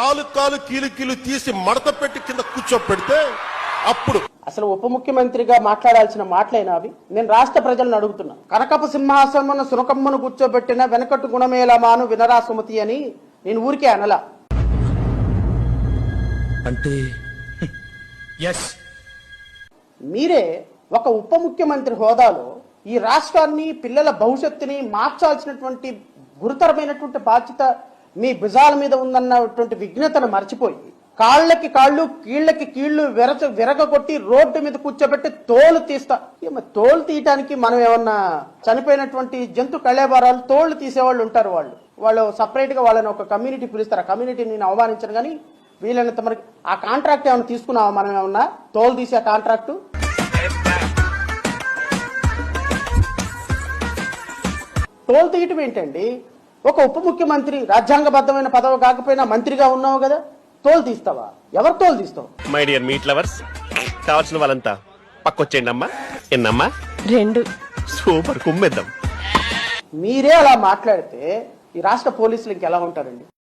కాలు కాలు కీలు కీలు తీసి మడత పెట్టి కింద కూర్చోపెడితే అప్పుడు అసలు ఉప ముఖ్యమంత్రిగా మాట్లాడాల్సిన మాటలేనా అవి? నేను రాష్ట్ర ప్రజలను అడుగుతున్నా. కనకపు సింహాసనమున సునకమ్మను కూర్చోబెట్టిన వెనకట్టు గుణమేలమాను వినరా సుమతి అని నేను ఊరికే అనలా. అంటే ఎస్ మీరే ఒక ఉప ముఖ్యమంత్రి హోదాలో ఈ రాష్ట్రాన్ని పిల్లల భవిష్యత్తుని మార్చాల్సినటువంటి గురుతరమైనటువంటి బాధ్యత మీ భుజాల మీద ఉందన్నటువంటి విఘ్నతను మర్చిపోయి కాళ్ళకి కాళ్ళు కీళ్ళకి కీళ్ళు విరచ విరగొట్టి రోడ్డు మీద కూర్చోబెట్టి తోలు తీస్తా. తోలు తీయటానికి మనం ఏమన్నా చనిపోయినటువంటి జంతు కళేబారాలు తోళ్ళు తీసేవాళ్ళు ఉంటారు వాళ్ళు. వాళ్ళు సపరేట్గా వాళ్ళని ఒక కమ్యూనిటీ పిలుస్తారు. ఆ కమ్యూనిటీని నేను అవమానించను కానీ వీళ్ళని మనకి ఆ కాంట్రాక్ట్ ఏమైనా తీసుకున్నావా మనం ఏమన్నా? తోలు తీసే కాంట్రాక్టు? తోలు తీయటం ఏంటండి? ఒక ఉప ముఖ్యమంత్రి రాజ్యాంగబద్ధమైన పదవి కాకపోయినా మంత్రిగా ఉన్నావు కదా తోలు తీస్తావా? ఎవరు తోలు తీస్తావు? మై డియర్ మీట్ లవర్స్ కావాల్సిన వాళ్ళంతా పక్కొచ్చేయండి అమ్మా ఎన్నమ్మా? రెండు. సూపర్ కుమ్మేద్దాం. మీరే అలా మాట్లాడితే ఈ రాష్ట్ర పోలీసులు ఇంకెలా ఉంటారండి?